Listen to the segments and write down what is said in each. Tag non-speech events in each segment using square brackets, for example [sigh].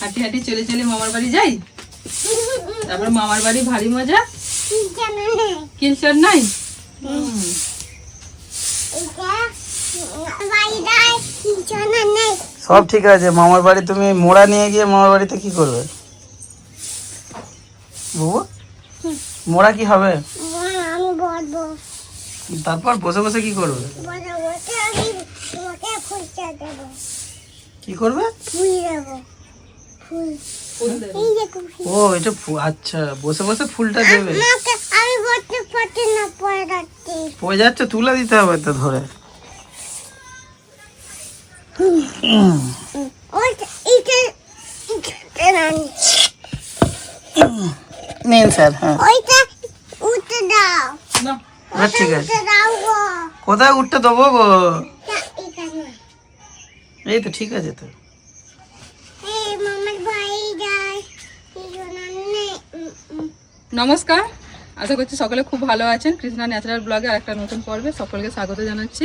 হাঁটি হাঁটি চলে চলে মামার বাড়ি যাই? তারপর মামার বাড়ি ভারী মজা। কিলচর নাই। সব ঠিক আছে, মামার বাড়ি তুমি মোড়া নিয়ে গিয়ে মামার বাড়িতে কি করবে? বুবু, মোড়া কি হবে? তারপর বসে বসে কি করবে বলে বসে আমি তোমাকে ফুলটা দেবো কি করবে ও এটা আচ্ছা বসে বসে ফুলটা দেবে পড়ে যাচ্ছে তুলে দিতে হবে তো ধরে ওইটা নিন স্যার হ্যাঁ ওইটা উঠে দাও না, আচ্ছা, ঠিক আছে। কোথায় উঠতে দেবো গো? এই তো ঠিক আছে তো। নমস্কার। আশা করছি সকলে খুব ভালো আছেন। কৃষ্ণা ন্যাচারাল ব্লগে আর একটা নতুন পর্বে সকলকে স্বাগত জানাচ্ছি।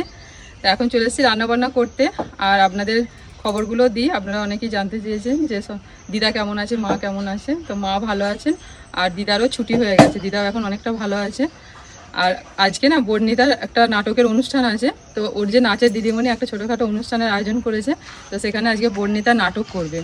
তো এখন চলে এসেছি রান্নাবান্না করতে। আর আপনাদের খবরগুলো দিই। আপনারা অনেকেই জানতে চেয়েছেন যে সব দিদা কেমন আছে মা কেমন আছে? তো মা ভালো আছেন। আর দিদারও ছুটি হয়ে গেছে। দিদাও এখন অনেকটা ভালো আছে। আর আজকে না বর্ণিতার একটা নাটকের অনুষ্ঠান আছে, তো ওর যে নাচের দিদিমণি একটা ছোটোখাটো অনুষ্ঠানের আয়োজন করেছে, তো সেখানে আজকে বর্ণিতা নাটক করবে।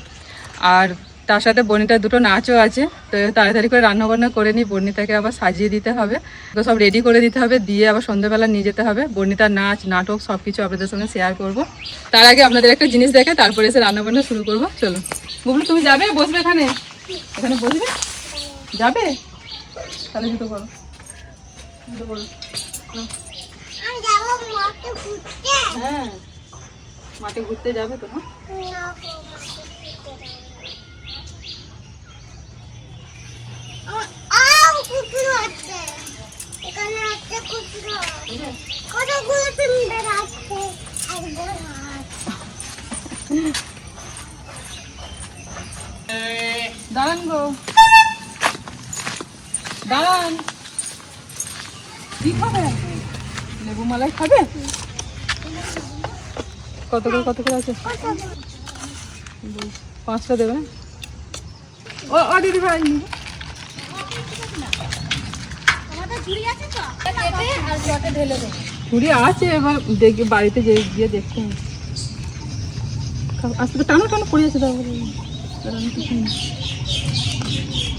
আর তার সাথে বর্ণিতার দুটো নাচও আছে, তো তাড়াতাড়ি করে রান্নাবান্না করে নিই বর্ণিতাকে আবার সাজিয়ে দিতে হবে। তো সব রেডি করে দিতে হবে, দিয়ে আবার সন্ধ্যাবেলা নিয়ে যেতে হবে। বর্ণিতার নাচ, নাটক সব কিছু আপনাদের সঙ্গে শেয়ার করব। তার আগে আপনাদের একটা জিনিস দেখে তারপরে এসে রান্নাবান্না শুরু করব। চলো। বুবলু, তুমি যাবে? বসবে এখানে? এখানে বসবে? যাবে? তাহলে জুতো করো জুতো করো আমি যাব মাকে ঘুরতে হ্যাঁ মাঠে ঘুরতে। যাবে তো না না গো, মাকে ঘুরতে যাব। আ- আও, কুকুর আছে। এখানে আছে কুকুর। কতগুলো সুন্দর আছে। একদম আছে। দাঁড়ান গো দাঁড়ান কি খাবে লেবু মালাই খাবে কত করে কত করে আছে? পাঁচটা দেবে ও ও দিদি ভাই ঝুড়ি আছে এবার দেখি বাড়িতে যে গিয়ে আস্তে আস্তে টানো টানো পড়ে আছে।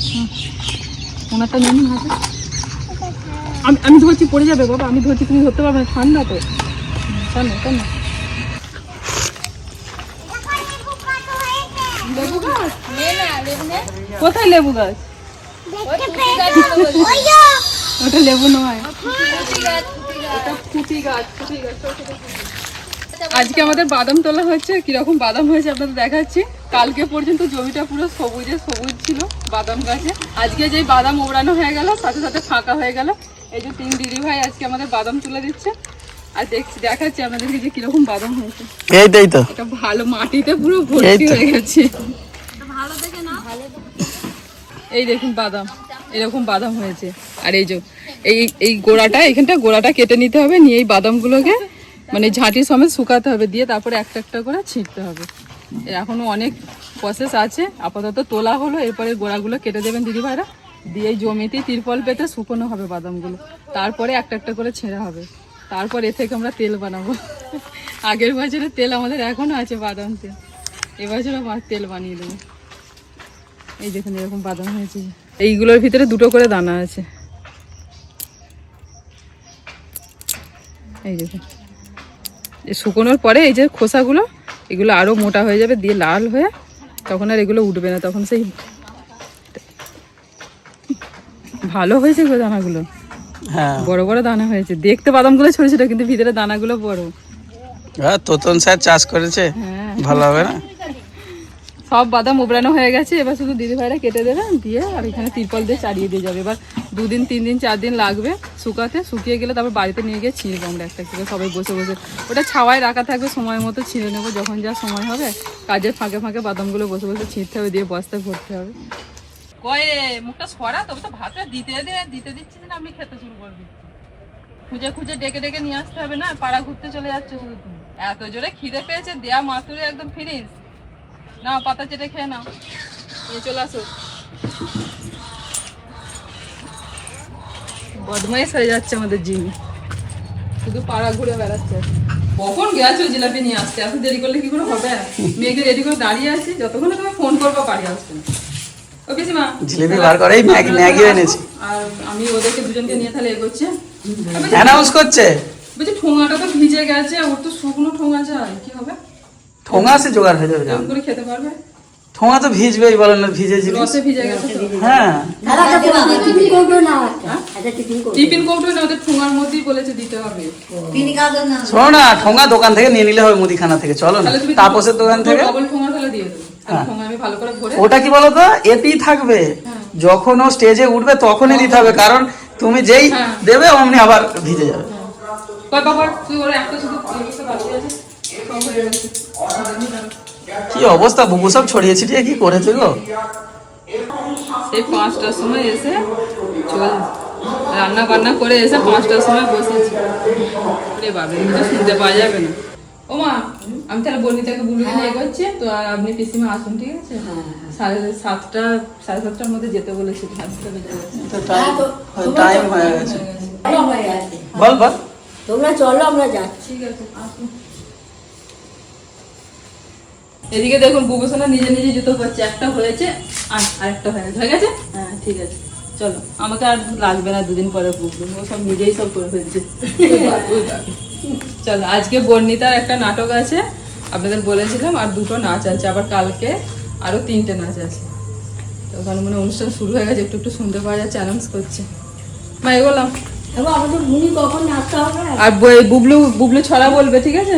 হুম। ওনারটা নিয়ে নিন হাতে। আমি আমি ধরছি পড়ে যাবে বাবা। আমি ধরছি তুমি ধরতে পারবে না ঠান্ডা তো। হুম, টানো টানো লেবু গাছ কোথায় লেবু গাছ? যে, ওটা লেবু নয়। ওটা ফুটি গাছ ফুটি গাছ ছোট ছোট ফুটি। আজকে আমাদের বাদাম তোলা হচ্ছে কীরকম বাদাম হয়েছে আপনাদের দেখাচ্ছি। কালকে পর্যন্ত জমিটা পুরো সবুজে সবুজ ছিল বাদাম গাছে। আজকে যেই বাদাম ওড়ানো হয়ে গেল সাথে সাথে ফাঁকা হয়ে গেল। এই যে তিন দিদি ভাই আজকে আমাদের বাদাম তুলে দিচ্ছে। আর দেখছি দেখাচ্ছি আপনাদেরকে যে কীরকম বাদাম হয়েছে। এই তো এটা ভালো মাটিতে পুরো ভর্তি হয়ে গেছে। এই দেখুন বাদাম, এরকম বাদাম হয়েছে। আর এই যে, এই এই গোড়াটা, এখানটা গোড়াটা কেটে নিতে হবে, নিয়ে এই বাদামগুলোকে মানে ঝাঁটি সমেত শুকাতে হবে, দিয়ে তারপরে একটা একটা করে ছিঁড়তে হবে। এর এখনও অনেক প্রসেস আছে, আপাতত তোলা হলো, এরপরে গোড়াগুলো কেটে দেবেন দিদি ভাইরা দিয়ে এই জমিতে তিরপল পেতে শুকনো হবে বাদামগুলো। তারপরে একটা একটা করে ছেঁড়া হবে। তারপর এ থেকে আমরা তেল বানাবো। আগের বছরের তেল আমাদের এখনও আছে বাদাম তেল। এবছর আবার তেল বানিয়ে দেবো। এই দেখুন এরকম বাদাম হয়েছে। এইগুলোর ভিতরে দুটো করে দানা আছে। এই দেখুন। শুকোনোর পরে এই যে খোসাগুলো এগুলো আরও মোটা হয়ে যাবে দিয়ে লাল হয়ে তখন আর এগুলো উঠবে না তখন সেই ভালো হয়েছে গো দানাগুলো। হ্যাঁ। বড় বড় দানা হয়েছে। দেখতে বাদামগুলো ছোট ছোট কিন্তু ভিতরে দানাগুলো বড়। হ্যাঁ তোতন স্যার চাষ করেছে হ্যাঁ। ভালো হবে না? সব বাদাম উবড়ানো হয়ে গেছে, এবার শুধু দিদি ভাইরা কেটে দেবে, দিয়ে আর এখানে তিরপল দিয়ে চালিয়ে দিয়ে যাবে। এবার দুদিন তিন দিন চার দিন লাগবে শুকাতে। শুকিয়ে গেলে তারপর বাড়িতে নিয়ে গিয়ে ছিঁড়বো আমরা একটা করে, সবাই বসে বসে। ওটা ছাওয়ায় রাখা থাকবে সময় মতো ছিঁড়ে নেব, যখন যা সময় হবে। কাজের ফাঁকে ফাঁকে বাদামগুলো বসে বসে ছিঁড়তে হবে, দিয়ে বস্তায় ভরতে হবে। কয়ে, মুখটা সরা, তবে তো ভাতটা দিতে দিতে আমি খেতে শুরু খুঁজে খুঁজে ডেকে ডেকে নিয়ে আসতে হবে না, পাড়া ঘুরতে চলে যাচ্ছে শুধু তুমি। এত জোরে খিদে পেয়েছে, দেয়া মাতুরে একদম ফিনিস না পাতা চেটে খেয়ে নাও। চলে আসো। বদমাইশ হয়ে যাচ্ছে আমাদের জিমি। শুধু পাড়া ঘুরে বেড়াচ্ছে। কখন গেছো জিলাপি নিয়ে আসতে? এত দেরি করলে কি করে হবে? মেয়েকে রেডি করে দাঁড়িয়ে আছি যতক্ষণ তুমি ফোন করব বাড়ি আসতে। ও পিসিমা। জিলিপি বার করে ম্যাগি ম্যাগি এনেছি। আর আমি ওদেরকে দুজনকে নিয়ে তাহলে এগোচ্ছে। অ্যানাউন্স করছে। বলছি ঠোঙাটা তো ভিজে গেছে ওর তো শুকনো ঠোঙা যায় কি হবে? ঠোঙা আছে জোগাড় হয়ে যাবে খেতে পারবে? ঠোঙা তো ভিজবেই বলেন না ভিজে জিনিস। হ্যাঁ। টিফিন কৌটো না ওদের ঠোঙার মধ্যেই বলেছে দিতে হবে। না। শোনো না ঠোঙা দোকান থেকে নিয়ে নিলে হবে মুদিখানা থেকে চলো না। তাপসের দোকান থেকে। হ্যাঁ। ঠোঙা আমি ভালো করে ভরে ওটা কি বলতো? এতেই থাকবে। যখন ও স্টেজে উঠবে তখনই দিতে হবে কারণ তুমি যেই হ্যাঁ। দেবে অমনি আবার ভিজে যাবে। কয় বাবা তুই ওরা একটা শুধু বাকি আছে? হয়ে কি অবস্থা? বুবু সব ছড়িয়ে ছিটিয়ে কি করেছে গো? সেই পাঁচটার সময় এসে চল রান্না বান্না করে এসে পাঁচটার সময় বসেছি। রে বাবা শুনতে পাওয়া যাবে না। ও মা আমি তাহলে বর্ণিতাকে বুলুকে নিয়ে এগোচ্ছি তো আর আপনি পিসিমা আসুন ঠিক আছে? সাড়ে সাতটা সাড়ে সাতটার মধ্যে যেতে বলেছি টাইম হয়ে হয়ে গেছে। বল বল। তোমরা চলো আমরা যাচ্ছি। ঠিক আছে আসুন। এদিকে দেখুন বুবুসোনা নিজে নিজে জুতো পরছে একটা হয়েছে আর আরেকটা হয়ে গেছে হয়ে গেছে হ্যাঁ ঠিক আছে। চলো আমাকে আর লাগবে না দুদিন পরে বুবলু ও সব নিজেই সব করে ফেলছে। [laughs] চলো আজকে বর্ণিতার একটা নাটক আছে আপনাদের বলেছিলাম আর দুটো নাচ আছে আবার কালকে আরও তিনটে নাচ আছে। তো ওখানে মানে অনুষ্ঠান শুরু হয়ে গেছে একটু একটু শুনতে পাওয়া যাচ্ছে অ্যানাউন্স করছে। মা এগোলাম। আর বুবলু বুবলু ছড়া বলবে ঠিক আছে?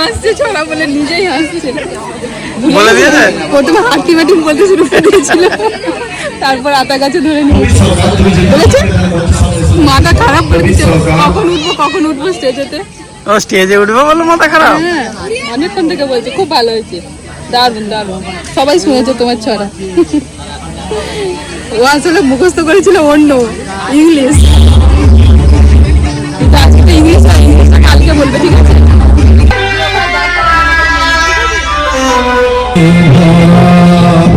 হাসছে ছড়া বলে নিজেই হাসছে। বলে দিয়েছে? প্রথমে হাঁটি মাটি বলতে শুরু করে দিয়েছিল। তারপর আতা গাছে ধরে নিয়েছে বলেছে মাথা খারাপ করে দিচ্ছে কখন উঠবো কখন উঠবো স্টেজেতে? ও স্টেজে উঠবে বলো মাথা খারাপ? হ্যাঁ অনেকক্ষণ থেকে বলছে খুব ভালো হয়েছে। দারুণ দারুণ। সবাই শুনেছে তোমার ছড়া। ও আসলে মুখস্থ করেছিল অন্য ইংলিশ। আজকে তো ইংলিশ হয় ইংলিশটা কালকে বলবে ঠিক আছে? শুনুন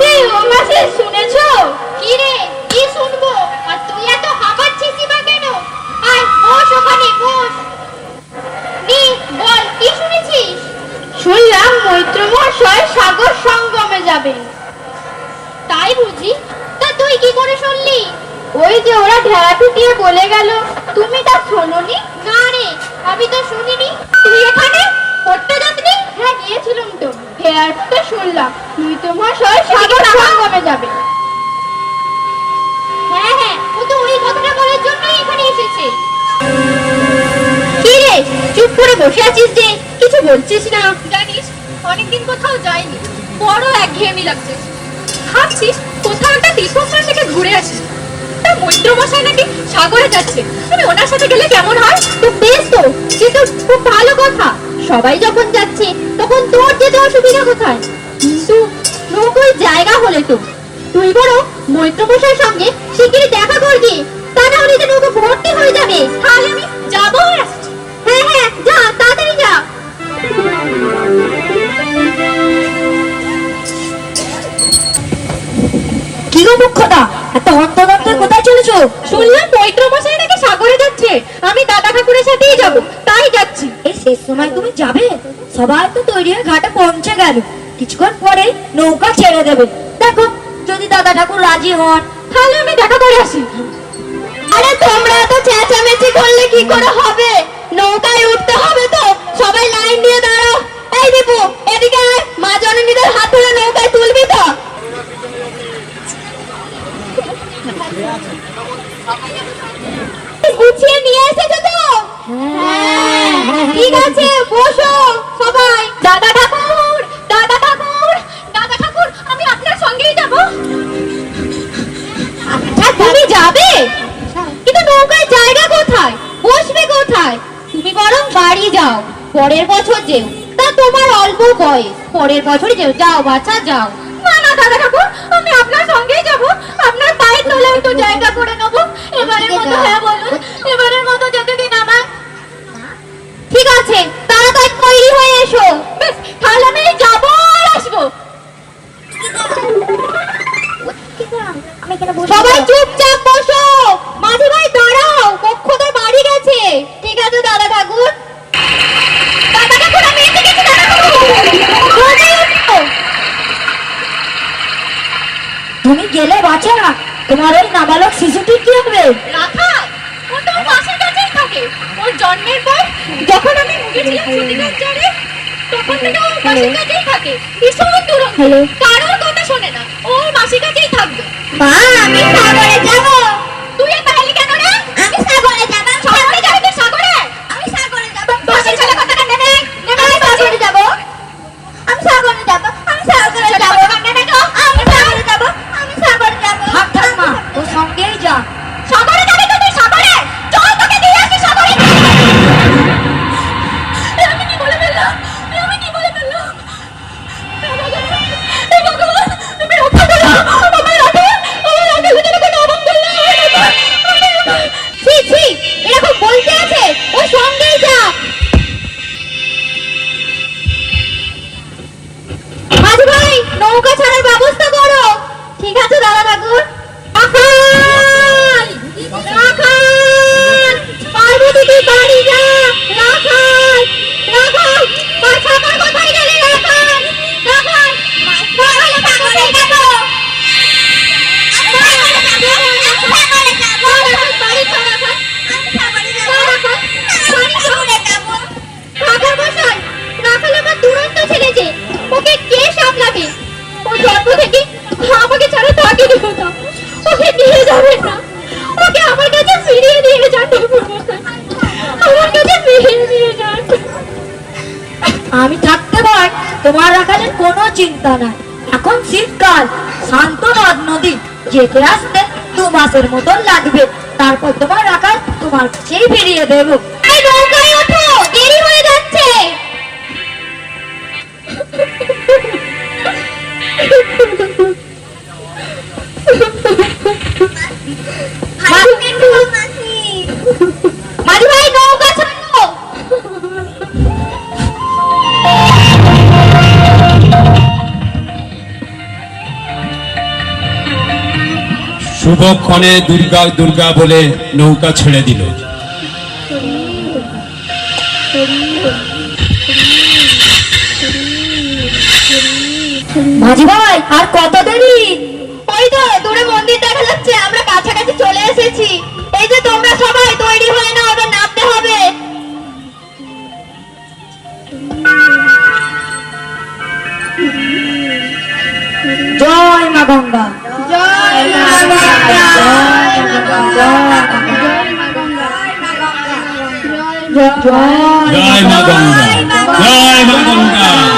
মাসি মাসি ও মাসি শুনেছো? কি রে কি শুনব? আর তুই এত হাঁপাচ্ছিস বা কেন? আয় বস ওখানে বস। নি বল কি শুনেছিস? শুনলাম মৈত্র মহাশয় সাগর সঙ্গমে যাবেন তাই বুঝি? তা তুই কি করে শুনলি? ওই যে ওরা ঢেলা পিটিয়ে বলে গেল। তুমি তা শোনোনি? না রে আমি তো শুনিনি। তুই এখানে? পড়তে যাসনি হ্যাঁ গিয়েছিলাম তো? হেয়ারটা শুনলাম। তুই তো মহাশয় সাগর সঙ্গমে যাবে। হ্যাঁ হ্যাঁ ও তো ওই কথাটা বলার জন্যই এখানে এসেছে। কি রে চুপ করে বসে আছিস যে? কিছু বলছিস না? জানিস অনেকদিন কোথাও যাইনি। বড় একঘেয়েমি লাগছে। ভাবছিস কোথাও একটা তীর্থস্থান থেকে ঘুরে আসি। তা মৈত্র মশাই নাকি সাগরে যাচ্ছে। আমি ওনার সাথে গেলে কেমন হয়? তো বেশ তো সে তো খুব ভালো কথা। সবাই যখন যাচ্ছে, তখন তোর যেতে অসুবিধা কোথায়? কিন্তু নৌকোয় জায়গা হলে তো। তুই বরং মৈত্র মশাইয়ের সঙ্গে শিগগিরই দেখা করবি। তা না হলে নৌকো ভর্তি হয়ে যাবে। তাহলে আমি হ্যাঁ হ্যাঁ যা, তাড়াতাড়ি যা। কি গো মুখ্যটা এত অন্তদন্ত কোথায় চলেছো শুনলাম মৈত্র মশাই নাকি সাগরে যাচ্ছে। আমি দাদা ঠাকুরের সাথেই যাব, তাই যাচ্ছি। এই শেষ সময় তুমি যাবে? সবাই তো তৈরি হয়ে ঘাটে পৌঁছে গেল। কিছুক্ষণ পরে নৌকা ছেড়ে দেবে। দেখো, যদি দাদা ঠাকুর রাজি হন, তাহলে আমি দেখা করে আসি। আরে তোমরা এত চেঁচামেচি করলে কি করে হবে? নৌকায় উঠতে হবে তো। সবাই লাইন দিয়ে দাঁড়াও। এই দীপু, এদিকে আয়। মা জননীদের হাত ধরে নৌকায় তুলবি তো। গুছিয়ে নিয়ে এসেছ তো? হ্যাঁ। ঠিক আছে, বসো সবাই। দাদা ঠাকুর দাদা ঠাকুর দাদা ঠাকুর, আমি আপনার সঙ্গেই যাব। আচ্ছা তুমি যাবে? কিন্তু নৌকায় জায়গা কোথায়? বসবে কোথায়? তুমি বরং বাড়ি যাও, পরের বছর যেও। তা তোমার অল্প বয়স, পরের বছর যেও। যাও বাচ্চা যাও। দাদা ঠাকুর আমি আপনার সঙ্গেই যাব। আপনার পায়ের তলে একটু জায়গা করে নেব। এবারের মতো হ্যাঁ বলুন। এবারের মতো যেতে দিন আমার ঠিক আছে তাড়াতাড়ি তৈরি হয়ে এসো। বেশ তাহলে আমি যাব আর আসব। সবাই চুপচাপ বসো। মাঝি ভাই দাঁড়াও পক্ষদের বাড়ি গেছে। ঠিক আছে দাদা তুমি গেলে বাঁচা। তোমার ওই নাবালক শিশুটি কি হবে? তো কাছেই থাকে। ওর জন্মের পর যখন আমি মুখেছিলাম ছুটির চারে তখন থেকে ওর পাশের কাছেই থাকে। ভীষণ দূরত্ব কারোর কথা শোনে না। ওর মাসির কাছেই থাকবে। মা আমি সাগরে যাব। তোমার রাখালের কোনো চিন্তা নাই। এখন শীতকাল, শান্ত নদ নদী, যেতে আসতে দু মাসের মতন লাগবে। তারপর তোমার রাখাল তোমার সেই ফিরিয়ে দেবো। শুভক্ষণে দুর্গা দুর্গা বলে নৌকা ছেড়ে দিল। মাঝি ভাই, আর কত দেরি? ওই তো, দূরে মন্দির দেখা যাচ্ছে, আমরা কাছাকাছি চলে এসেছি। এই যে তোমরা সবাই, তৈরি হয় না আবার নামতে হবে। জয় মা Ganga. Joy Magongga. Joy Magongga.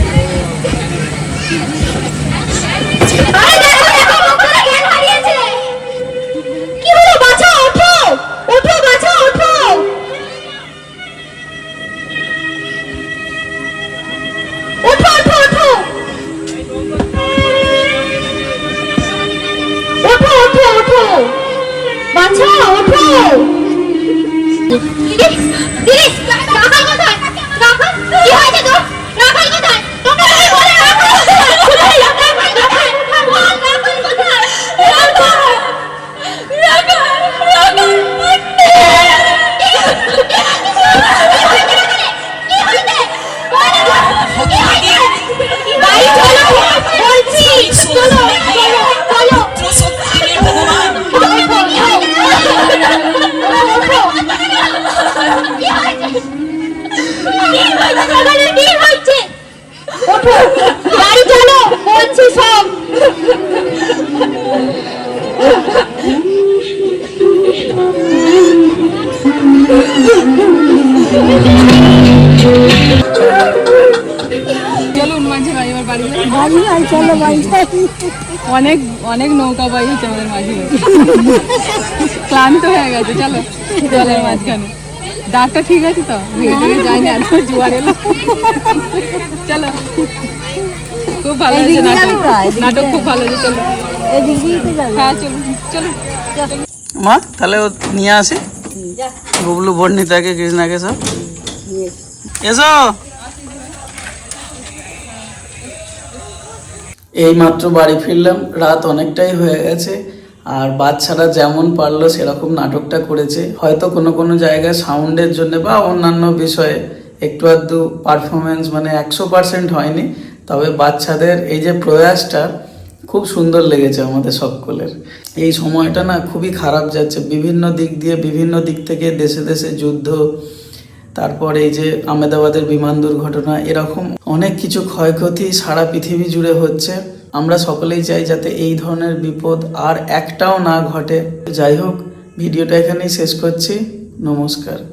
Oh! অনেক অনেক নৌকা বাই হচ্ছে আমাদের মাঝি ভাই ক্লান্ত হয়ে গেছে চলো জলের মাঝখানে দাঁতটা ঠিক আছে তো ভিতরে যায়নি এত জোয়ার এলো চলো খুব ভালো হয়েছে নাটক নাটক খুব ভালো হয়েছে চলো হ্যাঁ চলো চলো মা তাহলে ও নিয়ে আসি বুবলু বর্ণিতাকে কৃষ্ণাকে সব এসো এই মাত্র বাড়ি ফিরলাম, রাত অনেকটাই হয়ে গেছে, আর বাচ্চারা যেমন পারল সেরকম নাটকটা করেছে। হয়তো কোনো কোনো জায়গায় সাউন্ডের জন্য বা অন্যান্য বিষয়ে একটু আধটু পারফরমেন্স মানে একশো পার্সেন্ট হয়নি, তবে বাচ্চাদের এই যে প্রয়াসটা খুব সুন্দর লেগেছে আমাদের সকলের। এই সময়টা না খুবই খারাপ যাচ্ছে, বিভিন্ন দিক দিয়ে বিভিন্ন দিক থেকে দেশে দেশে যুদ্ধ তারপর এই যে আমেদাবাদের বিমান দুর্ঘটনা, এরকম অনেক কিছু ক্ষয়ক্ষতি সারা পৃথিবী জুড়ে হচ্ছে। আমরা সকলেই চাই যাতে এই ধরনের বিপদ আর একটাও না ঘটে। যাই হোক, ভিডিওটা এখানেই শেষ করছি। নমস্কার।